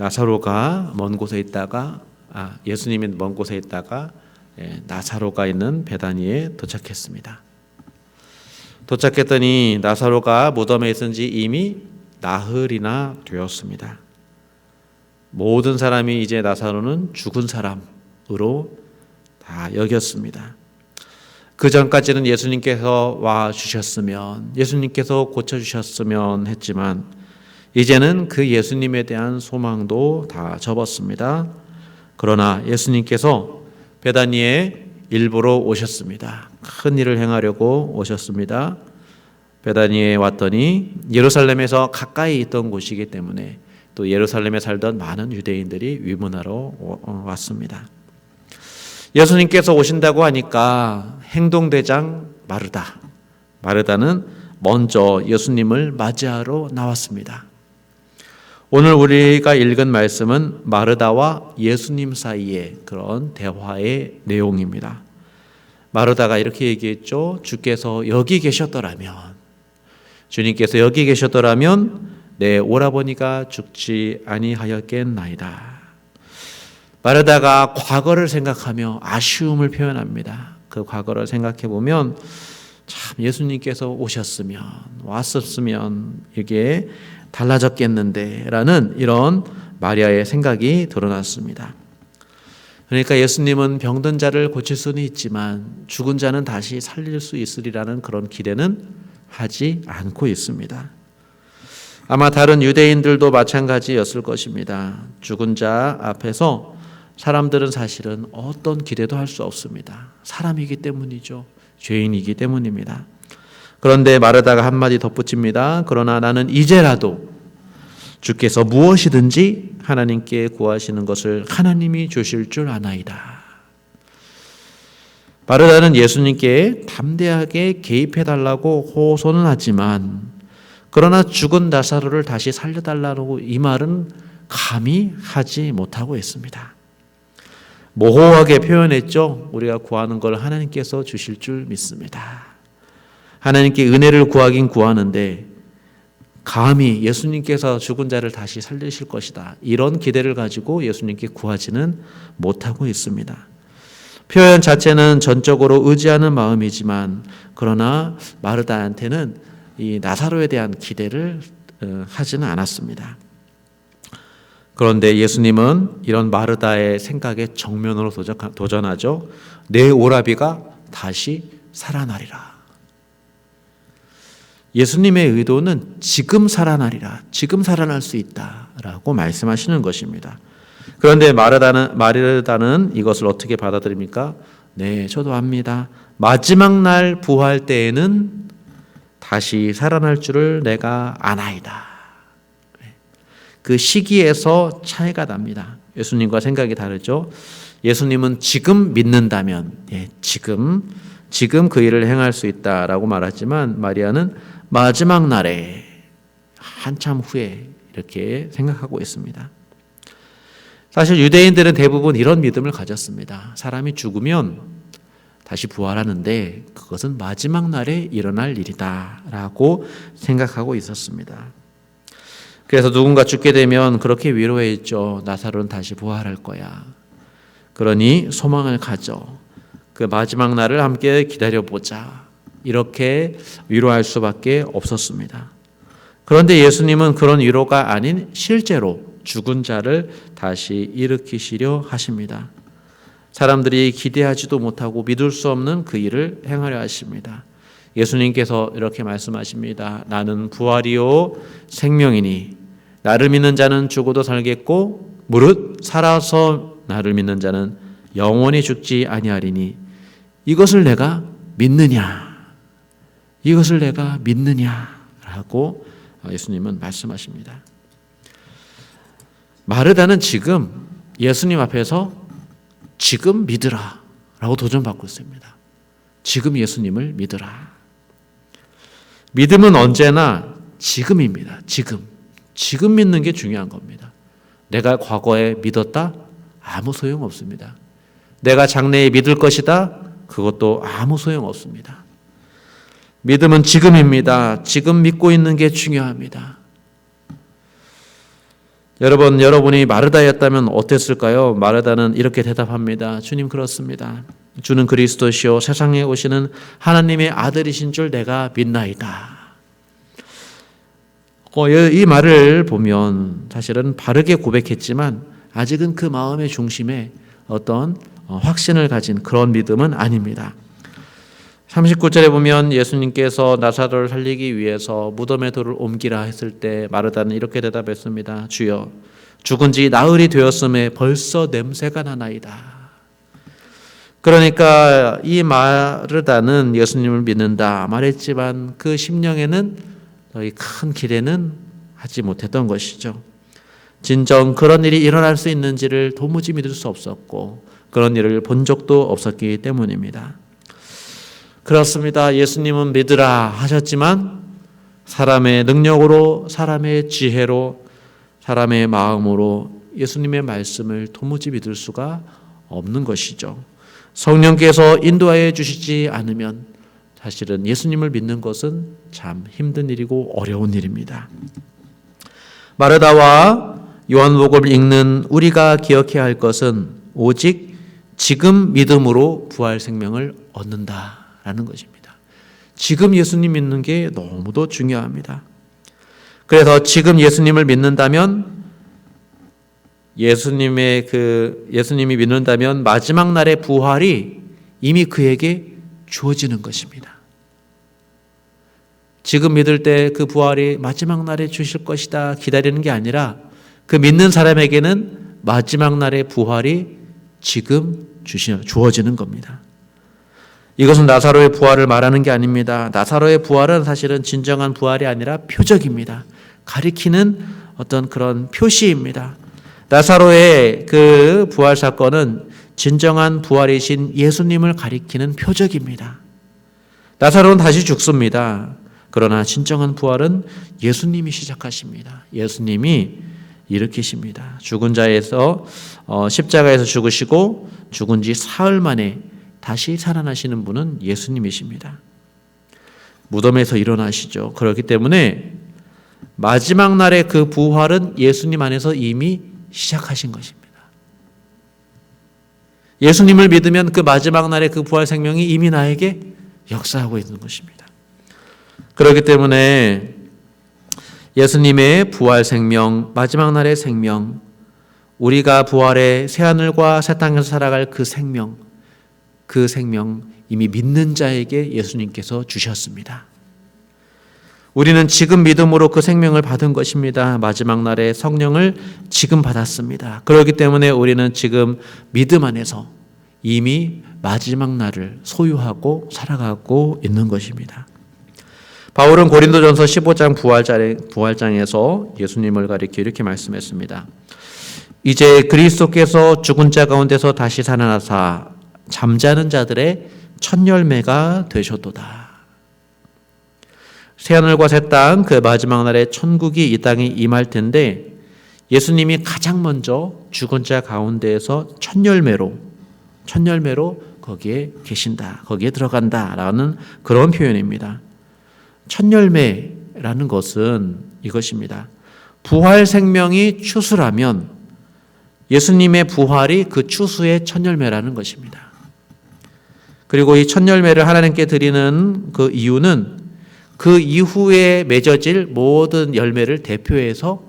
나사로가 먼 곳에 있다가 아, 예수님이 먼 곳에 있다가 예, 나사로가 있는 베다니에 도착했습니다. 도착했더니 나사로가 무덤에 있은 지 이미 나흘이나 되었습니다. 모든 사람이 이제 나사로는 죽은 사람으로 다 여겼습니다. 그 전까지는 예수님께서 와 주셨으면, 예수님께서 고쳐 주셨으면 했지만, 이제는 그 예수님에 대한 소망도 다 접었습니다. 그러나 예수님께서 베다니에 일부러 오셨습니다. 큰 일을 행하려고 오셨습니다. 베다니에 왔더니 예루살렘에서 가까이 있던 곳이기 때문에 또 예루살렘에 살던 많은 유대인들이 위문하러 왔습니다. 예수님께서 오신다고 하니까 행동대장 마르다. 마르다는 먼저 예수님을 맞이하러 나왔습니다. 오늘 우리가 읽은 말씀은 마르다와 예수님 사이의 그런 대화의 내용입니다. 마르다가 이렇게 얘기했죠. 주께서 여기 계셨더라면, 주님께서 여기 계셨더라면 내 오라버니가 죽지 아니하였겠나이다. 마르다가 과거를 생각하며 아쉬움을 표현합니다. 그 과거를 생각해 보면 참 예수님께서 오셨으면 왔었으면 이게 달라졌겠는데 라는 이런 마리아의 생각이 드러났습니다. 그러니까 예수님은 병든 자를 고칠 수는 있지만 죽은 자는 다시 살릴 수 있으리라는 그런 기대는 하지 않고 있습니다. 아마 다른 유대인들도 마찬가지였을 것입니다. 죽은 자 앞에서 사람들은 사실은 어떤 기대도 할 수 없습니다. 사람이기 때문이죠. 죄인이기 때문입니다. 그런데 마르다가 한마디 덧붙입니다. 그러나 나는 이제라도 주께서 무엇이든지 하나님께 구하시는 것을 하나님이 주실 줄 아나이다. 마르다는 예수님께 담대하게 개입해 달라고 호소는 하지만 그러나 죽은 나사로를 다시 살려달라고 이 말은 감히 하지 못하고 있습니다. 모호하게 표현했죠. 우리가 구하는 걸 하나님께서 주실 줄 믿습니다. 하나님께 은혜를 구하긴 구하는데 감히 예수님께서 죽은 자를 다시 살리실 것이다. 이런 기대를 가지고 예수님께 구하지는 못하고 있습니다. 표현 자체는 전적으로 의지하는 마음이지만 그러나 마르다한테는 이 나사로에 대한 기대를 어, 하지는 않았습니다. 그런데 예수님은 이런 마르다의 생각에 정면으로 도전하죠. 내 오라비가 다시 살아나리라. 예수님의 의도는 지금 살아나리라. 지금 살아날 수 있다라고 말씀하시는 것입니다. 그런데 마르다는 마르다는 이것을 어떻게 받아들입니까? 네, 저도 압니다. 마지막 날 부활 때에는 다시 살아날 줄을 내가 아나이다. 그 시기에서 차이가 납니다. 예수님과 생각이 다르죠. 예수님은 지금 믿는다면, 예, 지금, 지금 그 일을 행할 수 있다라고 말하지만 마리아는 마지막 날에 한참 후에 이렇게 생각하고 있습니다. 사실 유대인들은 대부분 이런 믿음을 가졌습니다. 사람이 죽으면 다시 부활하는데 그것은 마지막 날에 일어날 일이다라고 생각하고 있었습니다. 그래서 누군가 죽게 되면 그렇게 위로했죠. 나사로는 다시 부활할 거야. 그러니 소망을 가져. 그 마지막 날을 함께 기다려 보자. 이렇게 위로할 수밖에 없었습니다. 그런데 예수님은 그런 위로가 아닌 실제로 죽은 자를 다시 일으키시려 하십니다. 사람들이 기대하지도 못하고 믿을 수 없는 그 일을 행하려 하십니다. 예수님께서 이렇게 말씀하십니다. 나는 부활이요 생명이니 나를 믿는 자는 죽어도 살겠고 무릇 살아서 나를 믿는 자는 영원히 죽지 아니하리니 이것을 내가 믿느냐 이것을 내가 믿느냐라고 예수님은 말씀하십니다. 마르다는 지금 예수님 앞에서 지금 믿으라 라고 도전받고 있습니다. 지금 예수님을 믿으라. 믿음은 언제나 지금입니다. 지금. 지금 믿는 게 중요한 겁니다. 내가 과거에 믿었다? 아무 소용 없습니다. 내가 장래에 믿을 것이다? 그것도 아무 소용 없습니다. 믿음은 지금입니다. 지금 믿고 있는 게 중요합니다. 여러분, 여러분이 마르다였다면 어땠을까요? 마르다는 이렇게 대답합니다. 주님 그렇습니다. 주는 그리스도시요 세상에 오시는 하나님의 아들이신 줄 내가 믿나이다. 어, 이 말을 보면 사실은 바르게 고백했지만 아직은 그 마음의 중심에 어떤 어, 확신을 가진 그런 믿음은 아닙니다. 39절에 보면 예수님께서 나사로를 살리기 위해서 무덤의 돌을 옮기라 했을 때 마르다는 이렇게 대답했습니다. 주여 죽은 지 나흘이 되었음에 벌써 냄새가 나나이다. 그러니까 이 마르다는 예수님을 믿는다 말했지만 그 심령에는 이큰 기대는 하지 못했던 것이죠. 진정 그런 일이 일어날 수 있는지를 도무지 믿을 수 없었고 그런 일을 본 적도 없었기 때문입니다. 그렇습니다. 예수님은 믿으라 하셨지만 사람의 능력으로 사람의 지혜로 사람의 마음으로 예수님의 말씀을 도무지 믿을 수가 없는 것이죠. 성령께서 인도하여 주시지 않으면 사실은 예수님을 믿는 것은 참 힘든 일이고 어려운 일입니다. 마르다와 요한복음을 읽는 우리가 기억해야 할 것은 오직 지금 믿음으로 부활 생명을 얻는다 라는 것입니다. 지금 예수님 믿는 게 너무도 중요합니다. 그래서 지금 예수님을 믿는다면 예수님의 그 예수님이 믿는다면 마지막 날의 부활이 이미 그에게 주어지는 것입니다. 지금 믿을 때 그 부활이 마지막 날에 주실 것이다 기다리는 게 아니라 그 믿는 사람에게는 마지막 날의 부활이 지금 주시, 주어지는 겁니다. 이것은 나사로의 부활을 말하는 게 아닙니다. 나사로의 부활은 사실은 진정한 부활이 아니라 표적입니다. 가리키는 어떤 그런 표시입니다. 나사로의 그 부활 사건은 진정한 부활이신 예수님을 가리키는 표적입니다. 나사로는 다시 죽습니다. 그러나 진정한 부활은 예수님이 시작하십니다. 예수님이 일으키십니다. 죽은 자에서 어, 십자가에서 죽으시고 죽은 지 사흘 만에 다시 살아나시는 분은 예수님이십니다. 무덤에서 일어나시죠. 그렇기 때문에 마지막 날의 그 부활은 예수님 안에서 이미 시작하신 것입니다. 예수님을 믿으면 그 마지막 날의 그 부활 생명이 이미 나에게 역사하고 있는 것입니다. 그렇기 때문에 예수님의 부활 생명, 마지막 날의 생명, 우리가 부활의 새하늘과 새 땅에서 살아갈 그 생명, 그 생명 이미 믿는 자에게 예수님께서 주셨습니다. 우리는 지금 믿음으로 그 생명을 받은 것입니다. 마지막 날에 성령을 지금 받았습니다. 그렇기 때문에 우리는 지금 믿음 안에서 이미 마지막 날을 소유하고 살아가고 있는 것입니다. 바울은 고린도전서 15장 부활장, 에서 예수님을 가리켜 이렇게 말씀했습니다. 이제 그리스도께서 죽은 자 가운데서 다시 살아나사 잠자는 자들의 첫 열매가 되셨도다. 새하늘과 새 땅 그 마지막 날에 천국이 이 땅에 임할 텐데 예수님이 가장 먼저 죽은 자 가운데에서 첫 열매로 첫 열매로 거기에 계신다. 거기에 들어간다 라는 그런 표현입니다. 첫 열매라는 것은 이것입니다. 부활 생명이 추수라면 예수님의 부활이 그 추수의 첫 열매라는 것입니다. 그리고 이 첫 열매를 하나님께 드리는 그 이유는 그 이후에 맺어질 모든 열매를 대표해서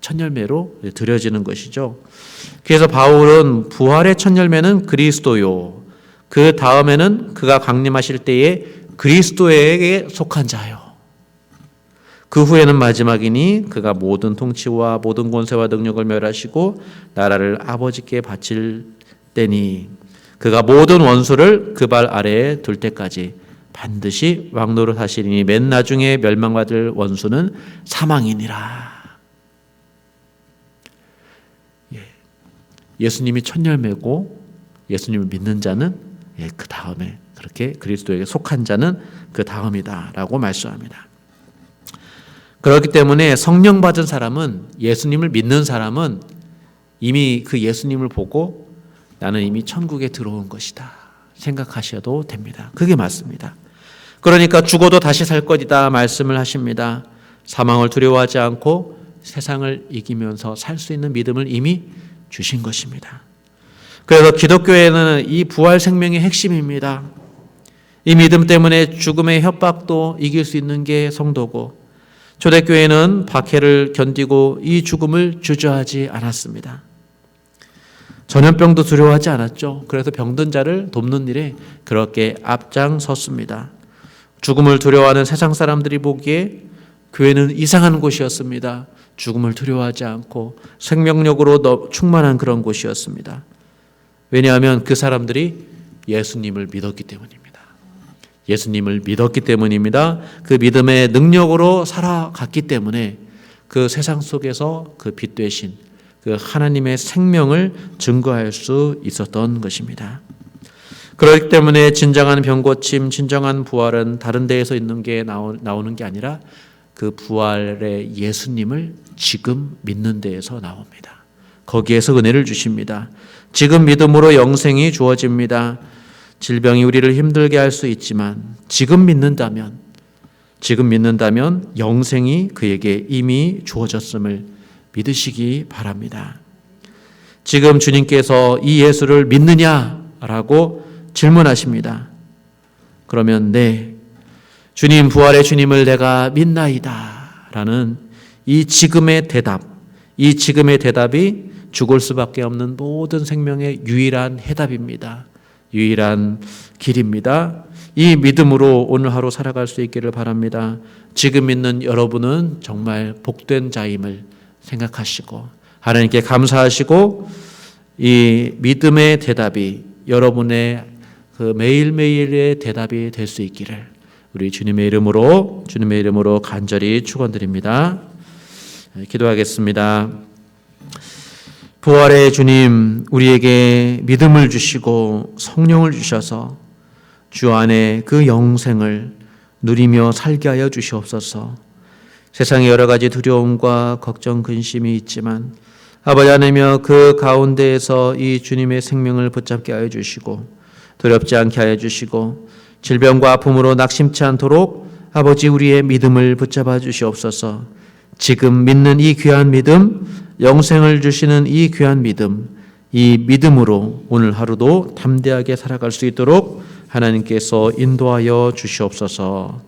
첫 열매로 드려지는 것이죠. 그래서 바울은 부활의 첫 열매는 그리스도요. 그 다음에는 그가 강림하실 때에 그리스도에게 속한 자요. 그 후에는 마지막이니 그가 모든 통치와 모든 권세와 능력을 멸하시고 나라를 아버지께 바칠 때니 그가 모든 원수를 그 발 아래에 둘 때까지 반드시 왕노릇 하시리니 맨 나중에 멸망받을 원수는 사망이니라. 예. 예수님이 첫 열매고 예수님을 믿는 자는 예, 그 다음에 그렇게 그리스도에게 속한 자는 그 다음이다라고 말씀합니다. 그렇기 때문에 성령 받은 사람은 예수님을 믿는 사람은 이미 그 예수님을 보고 나는 이미 천국에 들어온 것이다 생각하셔도 됩니다. 그게 맞습니다. 그러니까 죽어도 다시 살 것이다 말씀을 하십니다. 사망을 두려워하지 않고 세상을 이기면서 살 수 있는 믿음을 이미 주신 것입니다. 그래서 기독교에는 이 부활 생명의 핵심입니다. 이 믿음 때문에 죽음의 협박도 이길 수 있는 게 성도고 초대교회는 박해를 견디고 이 죽음을 주저하지 않았습니다. 전염병도 두려워하지 않았죠. 그래서 병든 자를 돕는 일에 그렇게 앞장섰습니다. 죽음을 두려워하는 세상 사람들이 보기에 교회는 이상한 곳이었습니다. 죽음을 두려워하지 않고 생명력으로 충만한 그런 곳이었습니다. 왜냐하면 그 사람들이 예수님을 믿었기 때문입니다. 예수님을 믿었기 때문입니다. 그 믿음의 능력으로 살아갔기 때문에 그 세상 속에서 그 빛 되신 그 하나님의 생명을 증거할 수 있었던 것입니다. 그렇기 때문에 진정한 병고침, 진정한 부활은 다른 데에서 있는 게 나오는 게 아니라 그 부활의 예수님을 지금 믿는 데에서 나옵니다. 거기에서 은혜를 주십니다. 지금 믿음으로 영생이 주어집니다. 질병이 우리를 힘들게 할 수 있지만 지금 믿는다면 지금 믿는다면 영생이 그에게 이미 주어졌음을 믿으시기 바랍니다. 지금 주님께서 이 예수를 믿느냐라고 질문하십니다. 그러면 네. 주님 부활의 주님을 내가 믿나이다. 라는 이 지금의 대답, 이 지금의 대답이 죽을 수밖에 없는 모든 생명의 유일한 해답입니다. 유일한 길입니다. 이 믿음으로 오늘 하루 살아갈 수 있기를 바랍니다. 지금 믿는 여러분은 정말 복된 자임을 생각하시고 하나님께 감사하시고 이 믿음의 대답이 여러분의 그 매일매일의 대답이 될 수 있기를 우리 주님의 이름으로 주님의 이름으로 간절히 축원드립니다. 기도하겠습니다. 부활의 주님, 우리에게 믿음을 주시고 성령을 주셔서 주 안에 그 영생을 누리며 살게 하여 주시옵소서. 세상에 여러 가지 두려움과 걱정, 근심이 있지만 아버지 하나님여 그 가운데에서 이 주님의 생명을 붙잡게 하여 주시고 두렵지 않게 하여 주시고 질병과 아픔으로 낙심치 않도록 아버지 우리의 믿음을 붙잡아 주시옵소서. 지금 믿는 이 귀한 믿음 영생을 주시는 이 귀한 믿음, 이 믿음으로 오늘 하루도 담대하게 살아갈 수 있도록 하나님께서 인도하여 주시옵소서